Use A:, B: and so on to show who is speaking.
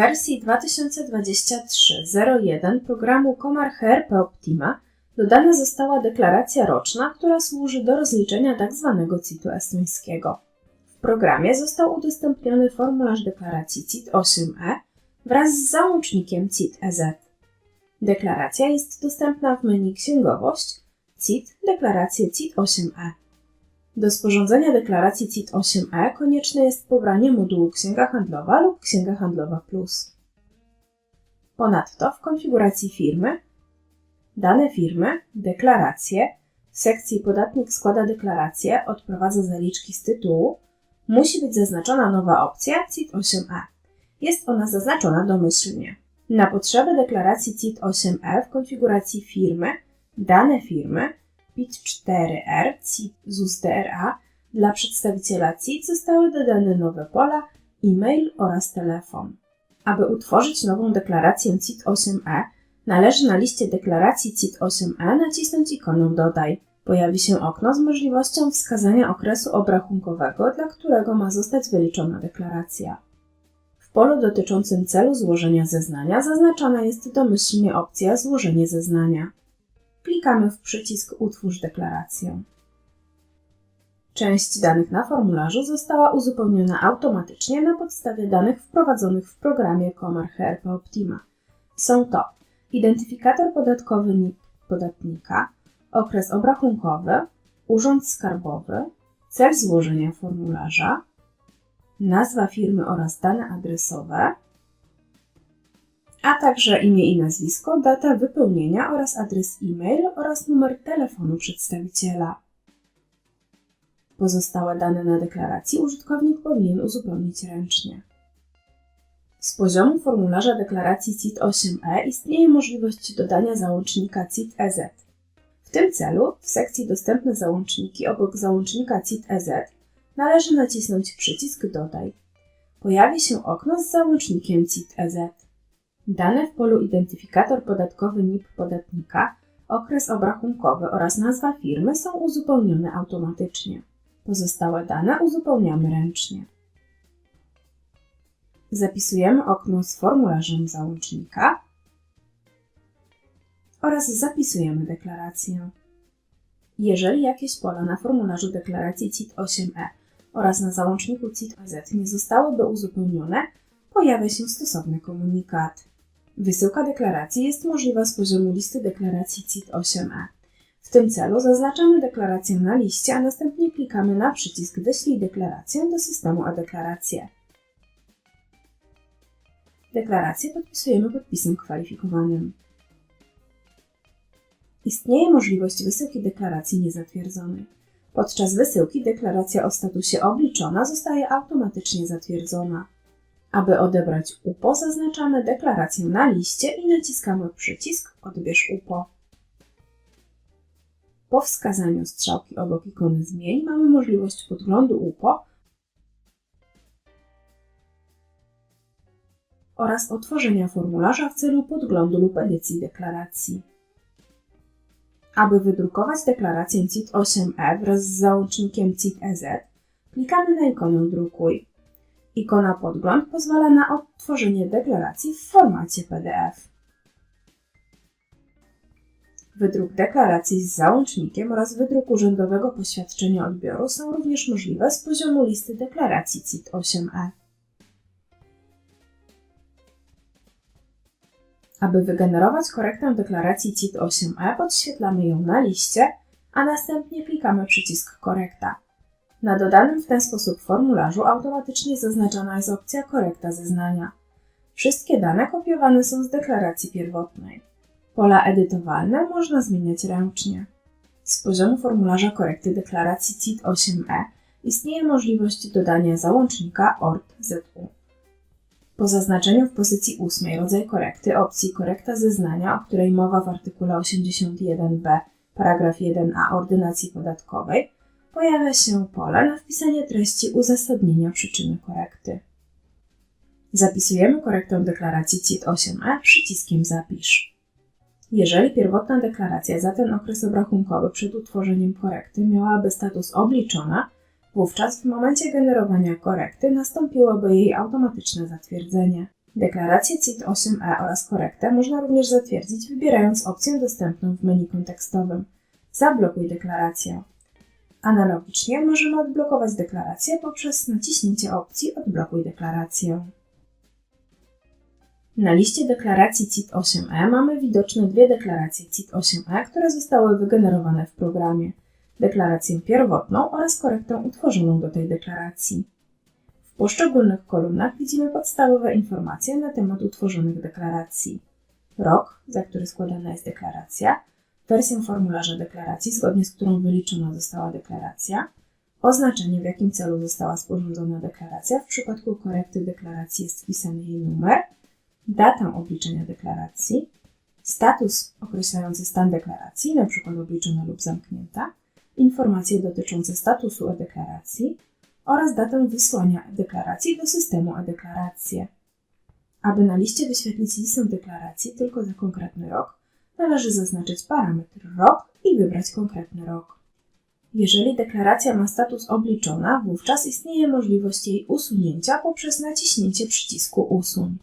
A: wersji 2023.01 programu Komar HRP Optima dodana została deklaracja roczna, która służy do rozliczenia tzw. CIT-u estońskiego. W programie został udostępniony formularz deklaracji CIT-8e wraz z załącznikiem CIT-EZ. Deklaracja jest dostępna w menu Księgowość, CIT, deklarację CIT-8e. Do sporządzenia deklaracji CIT-8e konieczne jest pobranie modułu Księga Handlowa lub Księga Handlowa Plus. Ponadto w konfiguracji firmy dane firmy, deklaracje, w sekcji podatnik składa deklarację, odprowadza zaliczki z tytułu, musi być zaznaczona nowa opcja CIT-8e. Jest ona zaznaczona domyślnie. Na potrzeby deklaracji CIT-8e w konfiguracji firmy dane firmy PIT-4R CIT ZUS-DRA dla przedstawiciela CIT zostały dodane nowe pola e-mail oraz telefon. Aby utworzyć nową deklarację CIT-8e, należy na liście deklaracji CIT-8e nacisnąć ikonę Dodaj. Pojawi się okno z możliwością wskazania okresu obrachunkowego, dla którego ma zostać wyliczona deklaracja. W polu dotyczącym celu złożenia zeznania zaznaczona jest domyślnie opcja Złożenie zeznania. Klikamy w przycisk Utwórz deklarację. Część danych na formularzu została uzupełniona automatycznie na podstawie danych wprowadzonych w programie Komar HRP Optima. Są to identyfikator podatkowy NIP podatnika, okres obrachunkowy, urząd skarbowy, cel złożenia formularza, nazwa firmy oraz dane adresowe, a także imię i nazwisko, data wypełnienia oraz adres e-mail oraz numer telefonu przedstawiciela. Pozostałe dane na deklaracji użytkownik powinien uzupełnić ręcznie. Z poziomu formularza deklaracji CIT-8e istnieje możliwość dodania załącznika CIT-EZ. W tym celu w sekcji Dostępne załączniki obok załącznika CIT-EZ należy nacisnąć przycisk Dodaj. Pojawi się okno z załącznikiem CIT-EZ. Dane w polu identyfikator podatkowy NIP podatnika, okres obrachunkowy oraz nazwa firmy są uzupełnione automatycznie. Pozostałe dane uzupełniamy ręcznie. Zapisujemy okno z formularzem załącznika oraz zapisujemy deklarację. Jeżeli jakieś pola na formularzu deklaracji CIT-8e oraz na załączniku CIT-OZ nie zostałyby uzupełnione, pojawia się stosowny komunikat. Wysyłka deklaracji jest możliwa z poziomu listy deklaracji CIT-8e. W tym celu zaznaczamy deklarację na liście, a następnie klikamy na przycisk Wyślij deklarację do systemu e-deklaracje. Deklarację podpisujemy podpisem kwalifikowanym. Istnieje możliwość wysyłki deklaracji niezatwierdzonej. Podczas wysyłki deklaracja o statusie obliczona zostaje automatycznie zatwierdzona. Aby odebrać UPO, zaznaczamy deklarację na liście i naciskamy przycisk Odbierz UPO. Po wskazaniu strzałki obok ikony Zmień mamy możliwość podglądu UPO oraz otworzenia formularza w celu podglądu lub edycji deklaracji. Aby wydrukować deklarację CIT-8e wraz z załącznikiem CIT-EZ, klikamy na ikonę Drukuj. Ikona Podgląd pozwala na odtworzenie deklaracji w formacie PDF. Wydruk deklaracji z załącznikiem oraz wydruk urzędowego poświadczenia odbioru są również możliwe z poziomu listy deklaracji CIT-8e. Aby wygenerować korektę deklaracji CIT-8e, podświetlamy ją na liście, a następnie klikamy przycisk Korekta. Na dodanym w ten sposób formularzu automatycznie zaznaczona jest opcja Korekta zeznania. Wszystkie dane kopiowane są z deklaracji pierwotnej. Pola edytowalne można zmieniać ręcznie. Z poziomu formularza korekty deklaracji CIT-8e istnieje możliwość dodania załącznika ORT-ZU. Po zaznaczeniu w pozycji 8 rodzaj korekty opcji Korekta zeznania, o której mowa w artykule 81b paragraf 1a Ordynacji Podatkowej, pojawia się pole na wpisanie treści uzasadnienia przyczyny korekty. Zapisujemy korektę deklaracji CIT-8e przyciskiem Zapisz. Jeżeli pierwotna deklaracja za ten okres obrachunkowy przed utworzeniem korekty miałaby status obliczona, wówczas w momencie generowania korekty nastąpiłoby jej automatyczne zatwierdzenie. Deklarację CIT-8e oraz korektę można również zatwierdzić wybierając opcję dostępną w menu kontekstowym Zablokuj deklarację. Analogicznie możemy odblokować deklarację poprzez naciśnięcie opcji Odblokuj deklarację. Na liście deklaracji CIT-8e mamy widoczne dwie deklaracje CIT-8e, które zostały wygenerowane w programie. Deklarację pierwotną oraz korektę utworzoną do tej deklaracji. W poszczególnych kolumnach widzimy podstawowe informacje na temat utworzonych deklaracji. Rok, za który składana jest deklaracja, wersję formularza deklaracji, zgodnie z którą wyliczona została deklaracja, oznaczenie, w jakim celu została sporządzona deklaracja, w przypadku korekty deklaracji jest wpisany jej numer, datę obliczenia deklaracji, status określający stan deklaracji, np. obliczona lub zamknięta, informacje dotyczące statusu e-deklaracji oraz datę wysłania e-deklaracji do systemu e-deklaracje. Aby na liście wyświetlić listę deklaracji tylko za konkretny rok, należy zaznaczyć parametr rok i wybrać konkretny rok. Jeżeli deklaracja ma status obliczona, wówczas istnieje możliwość jej usunięcia poprzez naciśnięcie przycisku Usuń.